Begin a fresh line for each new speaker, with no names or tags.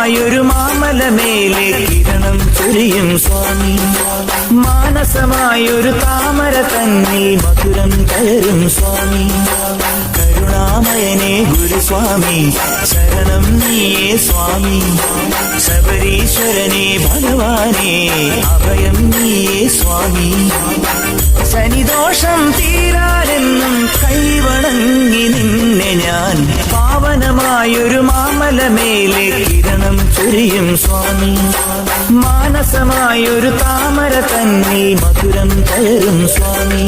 ഒരു മാമല മേലെ കിരണം ചൊരിയും സ്വാമി. മാനസമായൊരു താമര തന്നിൽ മധുരം കയറും സ്വാമി. കരുണാമയനെ ഗുരുസ്വാമി ശരണം നീയേ സ്വാമി. ശബരീശ്വരനെ ഭഗവാനേ അഭയം നീയേ സ്വാമി. പാവനമായൊരു മാമലമേലെ കിരണം ചൊരിയും സ്വാമി. മാനസമായൊരു താമര തന്നിൽ മധുരം തരും സ്വാമി.